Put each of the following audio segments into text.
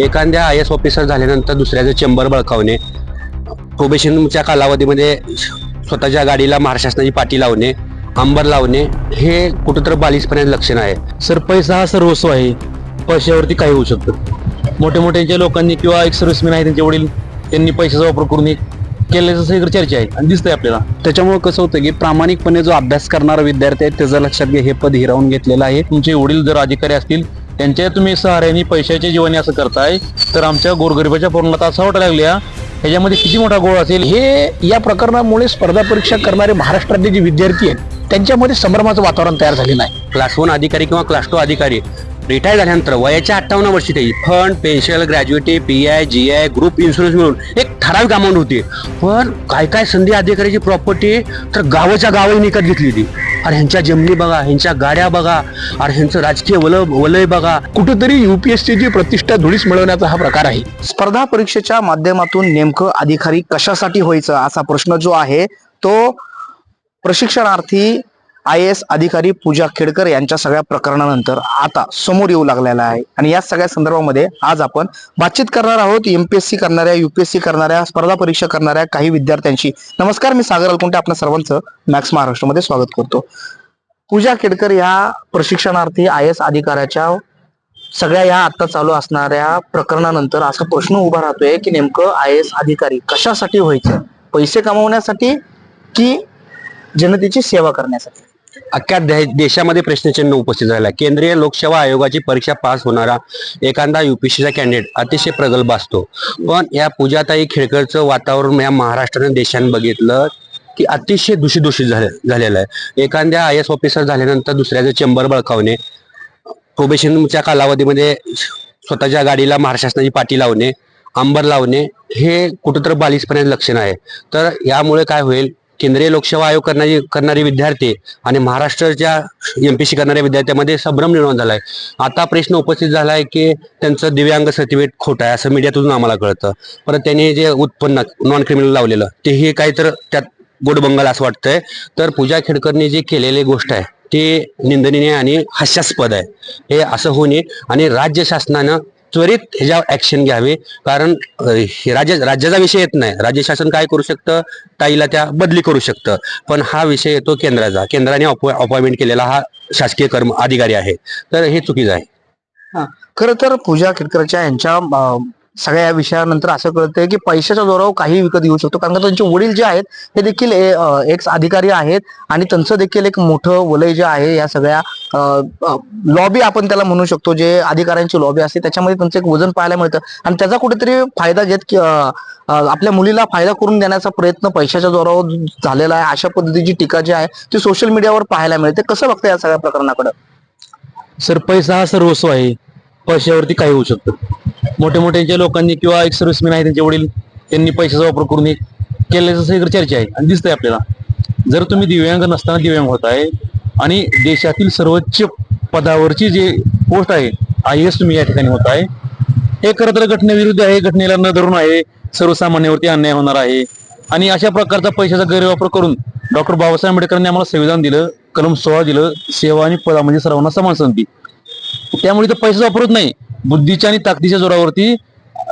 एखाद्या I S officer झाल्यानंतर दुसऱ्याचं चेंबर बळकावणे प्रोबेशनच्या कालावधीमध्ये स्वतःच्या गाडीला महाराष्ट्र शासनाची पाटी लावणे अंबर लावणे हे कुठंतरी बालिशपर्यंत लक्षण आहे. सर पैसा हा सर्वस्व आहे. पैशावरती काही होऊ शकतं. मोठ्या मोठ्यांच्या लोकांनी किंवा एक सर्व्हिसमॅन आहे त्यांचे वडील त्यांनी पैशाचा वापर करून हे केल्याचं सगळीकडे चर्चा आहे आणि दिसतंय आपल्याला. त्याच्यामुळे कसं होतं की प्रामाणिकपणे जो अभ्यास करणारा विद्यार्थी आहे त्याचं लक्षात घे हे पद हिरावून घेतलेलं आहे. तुमचे वडील जर अधिकारी असतील त्यांच्या तुम्ही सहाऱ्याने पैशाच्या जीवाने असं करताय तर आमच्या गोरगरिबाच्या असा वाटायला लागल्या ह्याच्यामध्ये किती मोठा गोळ असेल? हे हे या प्रकरणामुळे स्पर्धा परीक्षा करणारे महाराष्ट्रातले जे विद्यार्थी आहेत त्यांच्यामध्ये संभ्रमाचं वातावरण तयार झालेलं आहे. क्लास वन अधिकारी किंवा क्लास टू अधिकारी रिटायर झाल्यानंतर वयाच्या अठ्ठावन्न वर्षी ते fund pension gratuity P I G I group insurance मिळून एक ठराविक अमाऊंट होती. पण काय काय संधी अधिकाऱ्याची प्रॉपर्टी तर गावाच्या गावही निकत घेतली होती. अरे ह्यांच्या जमिनी बघा ह्यांच्या गाड्या बघा अरे ह्यांचं राजकीय वल वलय बघा. कुठेतरी युपीएससीची प्रतिष्ठा धुळीस मिळवण्याचा हा प्रकार आहे. स्पर्धा परीक्षेच्या माध्यमातून नेमकं अधिकारी कशासाठी व्हायचं असा प्रश्न जो आहे तो प्रशिक्षणार्थी आय एस अधिकारी पूजा खेडकर यांच्या सगळ्या प्रकरणानंतर आता समोर येऊ लागलेला आहे. आणि या सगळ्या संदर्भामध्ये आज आपण बातचीत करणार आहोत. एमपीएससी करणाऱ्या युपीएससी करणाऱ्या स्पर्धा परीक्षा करणाऱ्या काही विद्यार्थ्यांशी. नमस्कार मी सागर अलकुंटे आपल्या सर्वांचं मॅक्स महाराष्ट्रामध्ये स्वागत करतो. पूजा खेडकर या प्रशिक्षणार्थी आय एस अधिकाऱ्याच्या सगळ्या या आता चालू असणाऱ्या प्रकरणानंतर असा प्रश्न उभा राहतोय की नेमकं आय एस अधिकारी कशासाठी व्हायचं? पैसे कमवण्यासाठी की जनतेची सेवा करण्यासाठी? अख्ख्या देशामध्ये प्रश्नचिन्ह उपस्थित झाला. आहे. केंद्रीय लोकसेवा आयोगाची परीक्षा पास होणारा एखादा युपीसीचा कॅन्डिडेट अतिशय प्रगल्भ असतो. पण या पूजाताई खेळकरचं वातावरण या महाराष्ट्राने देशाने बघितलं की अतिशय दूषित दूषित झाले झालेलं आहे. एखाद्या आय एस ऑफिसर झाल्यानंतर दुसऱ्याचं चेंबर बळकावणे प्रोबेशनच्या कालावधीमध्ये स्वतःच्या गाडीला महाराष्ट्राची पाठी पाटी लावणे अंबर लावणे हे कुठंतरी बालिसपणे लक्षण आहे. तर यामुळे काय होईल केंद्रीय लोकसेवा आयोग करणारी करणारे विद्यार्थी आणि महाराष्ट्राच्या सी करणाऱ्या विद्यार्थ्यांमध्ये संभ्रम निर्माण झाला आहे आता प्रश्न उपस्थित झाला आहे की त्यांचं दिव्यांग सर्टिफिकेट खोटं आहे असं मीडियातून आम्हाला कळतं. परत त्यांनी जे उत्पन्न नॉन क्रिमिनल लावलेलं तेही काही तर त्यात गोडबंगाल असं वाटतंय. तर पूजा खेडकरनी जे केलेली गोष्ट आहे ते निंदनीय आणि हास्यास्पद आहे. हे असं होणे आणि राज्य शासनानं त्वरित ह्याच्यावर ऍक्शन घ्यावे. कारण हे राज्य राज्याचा विषय येत नाही. राज्य शासन काय करू शकतं? ताईला त्या बदली करू शकतं. पण हा विषय येतो केंद्राचा. केंद्राने अपॉइंटमेंट केलेला हा शासकीय कर्म अधिकारी आहे. तर हे चुकीचं आहे. खरं तर पूजा केटकरच्या यांच्या सगळ्या या विषयानंतर असं कळतंय की पैशाच्या जोरावर काही विकत घेऊ शकतो. कारण का त्यांचे वडील जे आहेत हे देखील एक अधिकारी आहेत आणि त्यांचं देखील एक मोठं वलय जे आहे या सगळ्या लॉबी आपण त्याला म्हणू शकतो जे अधिकाऱ्यांची लॉबी असते त्याच्यामध्ये त्यांचं एक वजन पाहायला मिळतं. आणि त्याचा कुठेतरी फायदा घेत की आपल्या मुलीला फायदा करून देण्याचा प्रयत्न पैशाच्या जोरावर झालेला आहे. अशा पद्धतीची टीका जी आहे ती सोशल मीडियावर पाहायला मिळते. कसं बघतं या सगळ्या प्रकरणाकडे? सर पैसा हा सर्वस्व आहे. पैशावरती काही होऊ शकतं. मोठ्या मोठ्यांच्या लोकांनी किंवा एक सर्व्हिसमॅन आहे त्यांचे वडील त्यांनी पैशाचा वापर करून हे केल्याचं सगळीकडे चर्चा आहे. आणि दिसतंय आपल्याला. जर तुम्ही दिव्यांग नसताना दिव्यांग होत आहे आणि देशातील सर्वोच्च पदावरची जे पोस्ट आहे आय एस तुम्ही या ठिकाणी होत आहे हे खरं तर घटनेविरुद्ध आहे घटनेला न धरून आहे सर्वसामान्यावरती अन्याय होणार आहे. आणि अशा प्रकारचा पैशाचा गैरवापर करून डॉक्टर बाबासाहेब आंबेडकरांनी आम्हाला संविधान दिलं कलम सोळा दिलं सेवा आणि पदा म्हणजे सर्वांना समान संधी. त्यामुळे तर पैसा वापरत नाही. बुद्धीच्या आणि ताकदीच्या जोरावरती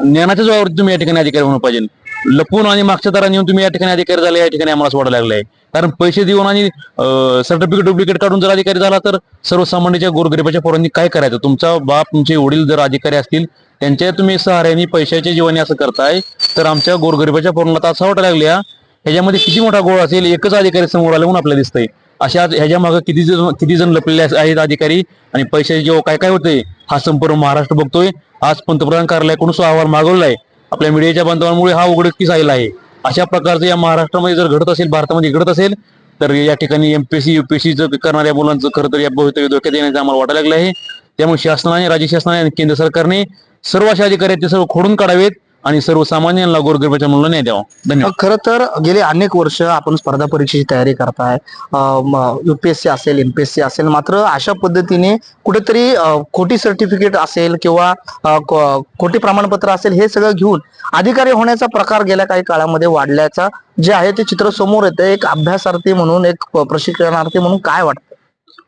ज्ञानाच्या जोरावरती तुम्ही या ठिकाणी अधिकारी होणं पाहिजे. लपून आणि मागच्या दराने येऊन तुम्ही या ठिकाणी अधिकारी झाले या ठिकाणी आम्हाला असं वाटायला लागलंय. कारण पैसे देऊन आणि सर्टिफिकेट डुप्लिकेट काढून जर अधिकारी झाला तर सर्वसामान्यच्या गोरगरिबाच्या पोरांनी काय करायचं? तुमचा बाप तुमचे वडील जर अधिकारी असतील त्यांच्या तुम्ही सहाऱ्याने पैशाच्या जीवाने असं करताय तर आमच्या गोरगरिबाच्या पोरांना तर असं वाटायला लागल्या. ह्याच्यामध्ये किती मोठा गोळ असेल एकच अधिकारी समोर आल्या म्हणून आपल्याला दिसतंय. अशा ह्याच्या मागे किती जण किती जण लपलेले आहेत अधिकारी आणि पैशाचे जेव्हा काय काय होतंय हा संपूर्ण महाराष्ट्र बघतोय. आज पंतप्रधान कार्यालयाकडून सुद्धा अहवाल मागवलाय. आपल्या मीडियाच्या बांधवांमुळे हा उघडकीस आलेला आहे. अशा प्रकारचं या महाराष्ट्रामध्ये जर घडत असेल भारतामध्ये घडत असेल तर या ठिकाणी एमपीएससी युपीएससी करणाऱ्या मुलांचं खरं तर या भवितव्य धोक्यात येण्याचं आम्हाला वाटायला लागलं आहे त्यामुळे शासनाने राज्य शासनाने आणि केंद्र सरकारने सर्व अशा अधिकारी आहेत ते सर्व खोडून काढावेत. आणि सर्वसामान्यांना गोरगरिबाच्या मुलांना न्याय द्यावा. धन्यवाद. खर तर गेले अनेक वर्ष आपण स्पर्धा परीक्षेची तयारी करताय. युपीएससी असेल एमपीएससी असेल मात्र अशा पद्धतीने कुठेतरी खोटी सर्टिफिकेट असेल किंवा खोटी प्रमाणपत्र असेल हे सगळं घेऊन अधिकारी होण्याचा प्रकार गेल्या काही काळामध्ये वाढल्याचा जे आहे ते चित्र समोर येतं. एक अभ्यासार्थी म्हणून एक प्रशिक्षणार्थी म्हणून काय वाटतं?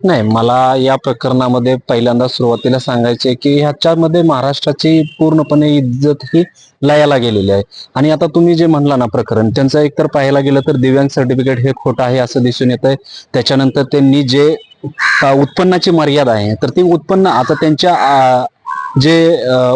नाही मला या प्रकरणामध्ये पहिल्यांदा सुरुवातीला सांगायचे की ह्याच्यामध्ये महाराष्ट्राची पूर्णपणे इज्जत ही लयाला गेलेली आहे. आणि आता तुम्ही जे म्हणला ना प्रकरण त्यांचं एकतर पाहायला गेलं तर दिव्यांग सर्टिफिकेट हे खोटं आहे असं दिसून येत आहे त्याच्यानंतर त्यांनी जे उत्पन्नाची मर्यादा आहे तर ती उत्पन्न आता त्यांच्या जे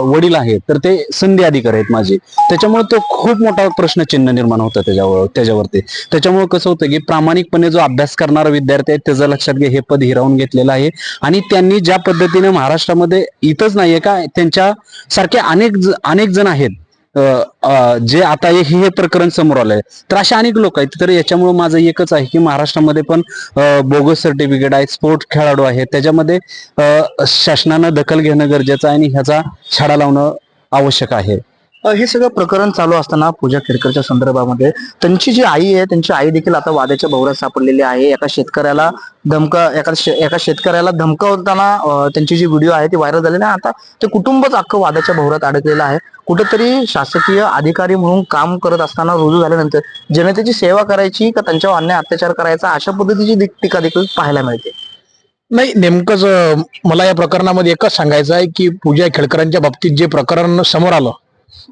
वडील आहेत तर ते संधी अधिकारी आहेत माझे. त्याच्यामुळे तो खूप मोठा प्रश्नचिन्ह निर्माण होतं त्याच्यावर त्याच्यावरती. त्याच्यामुळे कसं होतं की प्रामाणिकपणे जो अभ्यास करणारा विद्यार्थी आहे त्याचं लक्षात घे हे पद हिरावून घेतलेलं आहे. आणि त्यांनी ज्या पद्धतीने महाराष्ट्रामध्ये इथंच नाहीये का त्यांच्या सारखे अनेक अनेक जण आहेत. जे आता एक हे प्रकरण समोर आलंय. तर असे अनेक लोक आहेत तर याच्यामुळे माझं एकच आहे की महाराष्ट्रामध्ये पण बोगस सर्टिफिकेट आहे स्पोर्ट खेळाडू आहेत. त्याच्यामध्ये शासनानं दखल घेणं गरजेचं आहे आणि ह्याचा छाडा लावणं आवश्यक आहे. हे सगळं प्रकरण चालू असताना पूजा खेडकरच्या संदर्भामध्ये त्यांची जी आई आहे त्यांची आई देखील आता वादाच्या भोवऱ्यात सापडलेली आहे. एका शेतकऱ्याला धमका एका शे- एका शेतकऱ्याला धमकावताना त्यांची जी व्हिडिओ आहे ती व्हायरल झालेली आहे आता ते कुटुंबच अख्खं वादाच्या भोवऱ्यात अडकलेलं आहे. कुठेतरी शासकीय अधिकारी म्हणून काम करत असताना रुजू झाल्यानंतर जनतेची सेवा करायची का त्यांच्यावर अन्याय अत्याचार करायचा अशा पद्धतीची टीका देखील पाहायला मिळते. नाही नेमकंच मला या प्रकरणामध्ये एकच सांगायचं आहे की पूजा खेडकरांच्या बाबतीत जे प्रकरण समोर आलं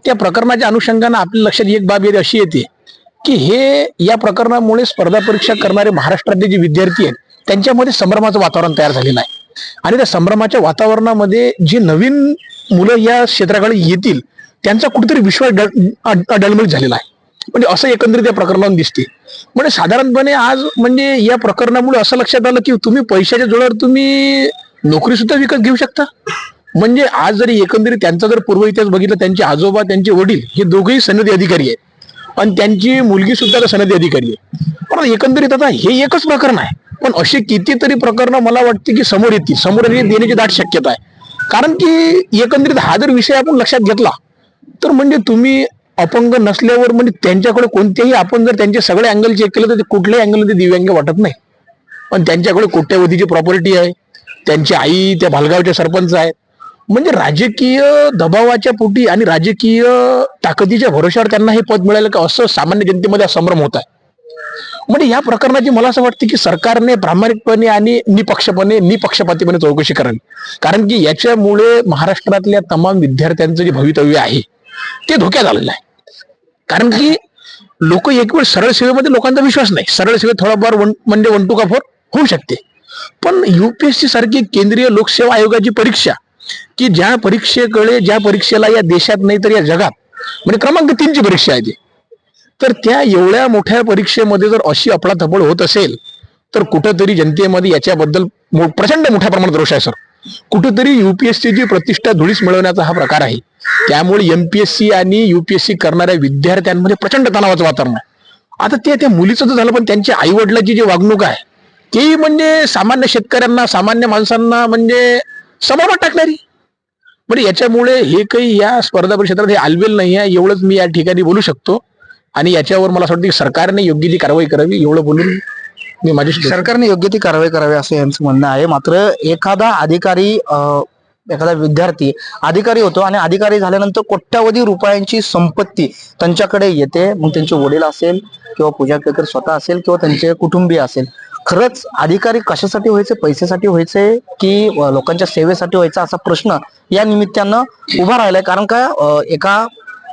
त्या प्रकरणाच्या अनुषंगानं आपल्या लक्षात एक बाब येते अशी येते की हे या प्रकरणामुळे स्पर्धा परीक्षा करणारे महाराष्ट्रातले जे विद्यार्थी आहेत त्यांच्यामध्ये संभ्रमाचं वातावरण तयार झालेलं आहे. आणि त्या संभ्रमाच्या वातावरणामध्ये जी नवीन मुलं या क्षेत्राकडे येतील त्यांचा कुठेतरी विश्वास डळ- डळमळीत झालेला आहे. म्हणजे असं एकंदरीत या प्रकरणावरून दिसते. म्हणजे साधारणपणे आज म्हणजे या प्रकरणामुळे असं लक्षात आलं की तुम्ही पैशाच्या जोडावर तुम्ही नोकरी सुद्धा विकत घेऊ शकता? म्हणजे आज जरी एकंदरीत त्यांचा जर पूर्व इतिहास बघितला त्यांचे आजोबा त्यांचे वडील हे दोघेही सनदी अधिकारी आहेत. आणि त्यांची मुलगी सुद्धा सनदी अधिकारी आहे. पण एकंदरीत आता हे एकच प्रकरण आहे. पण असे कितीतरी प्रकरण मला वाटते की समोर येतील. समोर देण्याची दाट शक्यता आहे. कारण की एकंदरीत हा जर विषय आपण लक्षात घेतला तर म्हणजे तुम्ही अपंग नसल्यावर म्हणजे त्यांच्याकडे कोणतेही आपण जर त्यांचे सगळे अँगल चेक केलं तर ते कुठल्याही अँगल ते दिव्यांग वाटत नाही. पण त्यांच्याकडे कोट्यावधीची प्रॉपर्टी आहे. त्यांची आई त्या भालगावचे सरपंच आहेत. म्हणजे राजकीय दबावाच्या पोटी आणि राजकीय ताकदीच्या भरोश्यावर त्यांना हे पद मिळालं का असं सामान्य जनतेमध्ये संभ्रम होत आहे. म्हणजे या प्रकरणाची मला असं वाटतं की सरकारने प्रामाणिकपणे आणि निपक्षपणे निपक्षपातीपणे चौकशी करावी. कारण की याच्यामुळे महाराष्ट्रातल्या तमाम विद्यार्थ्यांचं जे भवितव्य आहे ते धोक्यात आलेलं आहे. कारण की लोक एक वेळ सरळ सेवेमध्ये लोकांचा विश्वास नाही. सरळ सेवेत थोडाफार वन म्हणजे वन टू का फोर होऊ शकते पण युपीएससी सारखी केंद्रीय लोकसेवा आयोगाची परीक्षा की ज्या परीक्षेकडे ज्या परीक्षेला या देशात नाही तर या जगात. म्हणजे क्रमांक तीनची परीक्षा आहे ती. तर त्या एवढ्या मोठ्या परीक्षेमध्ये जर अशी अफडातफड होत असेल तर कुठंतरी जनतेमध्ये याच्याबद्दल प्रचंड मोठ्या प्रमाणात रोष आहे सर. कुठंतरी युपीएससीची प्रतिष्ठा धुळीस मिळवण्याचा हा प्रकार आहे. त्यामुळे एमपीएससी आणि युपीएससी करणाऱ्या विद्यार्थ्यांमध्ये प्रचंड तणावाचं वातावरण आहे. आता ते त्या मुलीचं तर झालं पण त्यांच्या आईवडिलाची जी वागणूक आहे ती म्हणजे सामान्य शेतकऱ्यांना सामान्य माणसांना म्हणजे समोर टाकणारी. म्हणजे याच्यामुळे हे काही या स्पर्धा परिषदेत हे आलवेल नाही आहे एवढंच मी या ठिकाणी बोलू शकतो. आणि याच्यावर मला असं वाटतं की सरकारने योग्य ती कारवाई करावी एवढं बोलून मी माझी सरकारने योग्य ती कारवाई करावी असं यांचं म्हणणं आहे. मात्र एखादा अधिकारी एखादा विद्यार्थी अधिकारी होतो आणि अधिकारी झाल्यानंतर कोट्यावधी रुपयांची संपत्ती त्यांच्याकडे येते. मग त्यांचे वडील असेल किंवा पूजा केकर स्वतः असेल किंवा त्यांचे कुटुंबीय असेल. खरंच अधिकारी कशासाठी व्हायचे पैशासाठी व्हायचे की लोकांच्या सेवेसाठी व्हायचा असा प्रश्न या निमित्तानं उभा राहिलाय. कारण का एका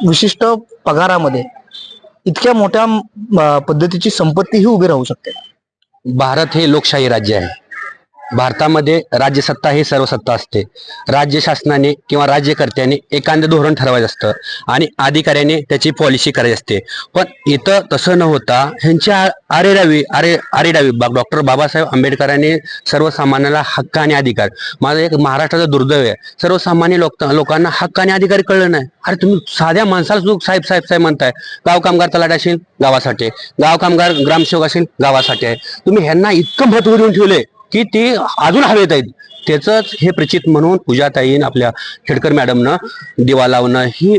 विशिष्ट पगारामध्ये इतक्या मोठ्या पद्धतीची संपत्ती ही उभी राहू शकते. भारत हे लोकशाही राज्य आहे. भारतामध्ये राज्यसत्ता ही सर्वसत्ता असते. राज्य शासनाने किंवा राज्यकर्त्याने एखादं धोरण ठरवायचं असतं आणि अधिकाऱ्याने त्याची पॉलिसी करायची असते. पण इथं तसं न होता ह्यांच्या आरेरावी अरे आरेरावी डॉक्टर बाबासाहेब आंबेडकरांनी सर्वसामान्याला हक्क आणि अधिकार. माझं एक महाराष्ट्राचं दुर्दैव आहे. सर्वसामान्य लोक लोकांना हक्क आणि अधिकार कळलं नाही. अरे तुम्ही साध्या माणसाला सुद्धा साहेब साहेब साहेब म्हणताय. गाव कामगार तलाट असेल गावासाठी. गाव कामगार ग्रामसेवक असेल गावासाठी आहे. तुम्ही ह्यांना इतकं महत्त्व देऊन ठेवले की ते अजून हवेत आहेत. त्याचंच हे प्रचित म्हणून पूजाताईन आपल्या खेडकर मॅडमनं दिवा लावणं ही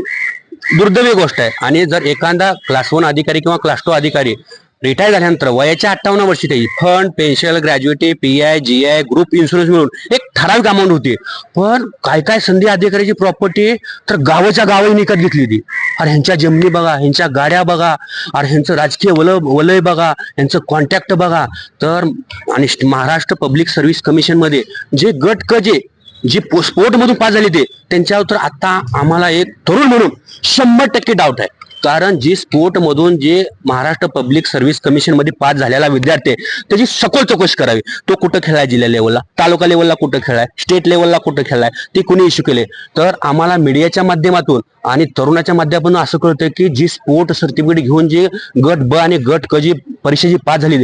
दुर्दैवी गोष्ट आहे. आणि जर एखादा क्लास वन अधिकारी किंवा क्लास टू अधिकारी रिटायर झाल्यानंतर वयाच्या अठ्ठावन्न वर्षी ते fund pension gratuity P I G I group insurance मिळून एक ठराविक अमाऊंट होती. पण काय काय संधी अधिकाऱ्याची प्रॉपर्टी तर गावाच्या गावाही निकत घेतली होती. अरे ह्यांच्या जमिनी बघा ह्यांच्या गाड्या बघा अरे ह्यांचं राजकीय वल वलय बघा ह्यांचं कॉन्टॅक्ट बघा. तर आणि महाराष्ट्र पब्लिक सर्व्हिस कमिशनमध्ये जे गट क जे जे स्पोर्ट मधून पास झाले ते त्यांच्यावर तर आता आम्हाला एक तरुण म्हणून शंभर टक्के डाऊट आहे. कारण जी स्पोर्टमधून जे महाराष्ट्र पब्लिक सर्व्हिस कमिशनमध्ये पास झालेला विद्यार्थी आहे, त्याची सखोल चौकशी करावी. तो कुठं खेळाय जिल्हा लेवलला तालुका लेवलला कुठं खेळाय? स्टेट लेवलला कुठं खेळाय? ते कुणी इश्यू केले? तर आम्हाला मीडियाच्या माध्यमातून आणि तरुणाच्या माध्यमातून असं कळतं की जी स्पोर्ट सर्टिफिकेट घेऊन जे गट ब आणि गट क जी परीक्षा जी पास झाली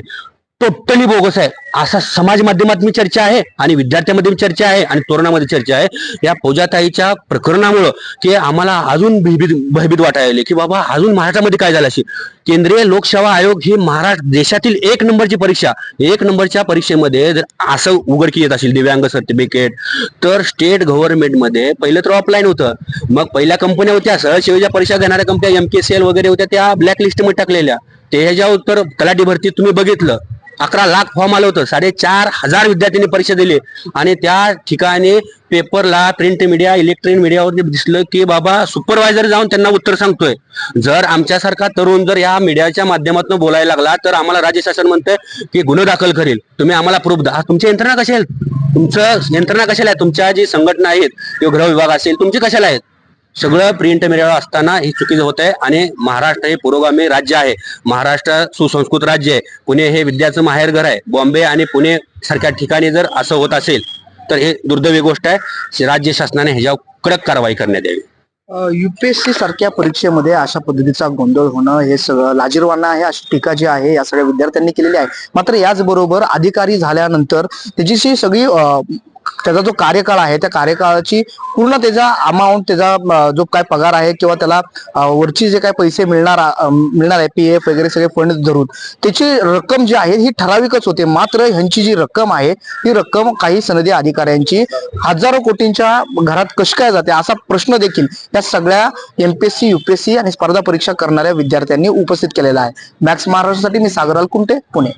टोटली बोगस आहे. असा समाज माध्यमात मी चर्चा आहे आणि विद्यार्थ्यांमध्ये मी चर्चा आहे आणि तोरणामध्ये चर्चा आहे. या पूजाताईच्या प्रकरणामुळं की आम्हाला अजून भयभीत भयभीत वाटायला की बाबा अजून महाराष्ट्रामध्ये काय झालं अशी केंद्रीय लोकसेवा आयोग ही महाराष्ट्र देशातील एक नंबरची परीक्षा. एक नंबरच्या परीक्षेमध्ये जर असं उघडकी येत असेल दिव्यांग सर्टिफिकेट तर स्टेट गव्हर्नमेंटमध्ये पहिलं तर ऑफलाईन होतं. मग पहिल्या कंपन्या होत्या सहज परीक्षा घेणाऱ्या कंपन्या एम वगैरे होत्या त्या ब्लॅक लिस्टमध्ये टाकलेल्या. त्याच्या तर तलाठी भरती तुम्ही बघितलं. अकरा लाख फॉर्म आलं होतं. साडेचार हजार विद्यार्थ्यांनी परीक्षा दिली. आणि त्या ठिकाणी पेपरला प्रिंट मीडिया इलेक्ट्रॉनिक मीडियावर दिसलं की बाबा सुपरवायझर जाऊन त्यांना उत्तर सांगतोय. जर आमच्यासारखा तरुण जर या मीडियाच्या माध्यमातून बोलायला लागला तर आम्हाला राज्य शासन म्हणतंय की गुन्हा दाखल करेल. तुम्ही आम्हाला प्रूफ द्या. तुमची यंत्रणा कशी आहेत तुमचं यंत्रणा कशाला आहे? तुमच्या जी संघटना आहेत किंवा गृह विभाग असेल तुमची कशाला आहेत? सगळं प्रिंट मिळालं असताना हे चुकीचं होत आहे आणि महाराष्ट्र हे पुरोगामी राज्य आहे. महाराष्ट्र सुसंस्कृत राज्य आहे. पुणे हे विद्याचं माहेरघर आहे. बॉम्बे आणि पुणे सारख्या ठिकाणी जर असं होत असेल तर हे दुर्दैवी गोष्ट आहे. राज्य शासनाने ह्याच्यावर कडक कारवाई करण्यात यावी. युपीएससी सारख्या परीक्षेमध्ये अशा पद्धतीचा गोंधळ होणं हे सगळं लाजीरवाना आहे अशी टीका जी आहे या सगळ्या विद्यार्थ्यांनी केलेली आहे. मात्र याचबरोबर अधिकारी झाल्यानंतर त्याची जी सगळी त्याचा जो कार्यकाळ आहे त्या कार्यकाळाची पूर्ण त्याचा अमाऊंट त्याचा जो काय पगार आहे किंवा त्याला वरची जे काय पैसे मिळणार मिळणार आहे पी एफ वगैरे सगळे फंड धरून त्याची रक्कम जी आहे ही ठराविकच होते. मात्र ह्यांची जी रक्कम आहे ही रक्कम काही सनदी अधिकाऱ्यांची हजारो कोटींच्या घरात कशी काय जाते असा प्रश्न देखील या सगळ्या एमपीएससी युपीएससी आणि स्पर्धा परीक्षा करणाऱ्या विद्यार्थ्यांनी उपस्थित केलेला आहे. मॅक्स महाराष्ट्रासाठी मी सागराल कुंटे पुणे.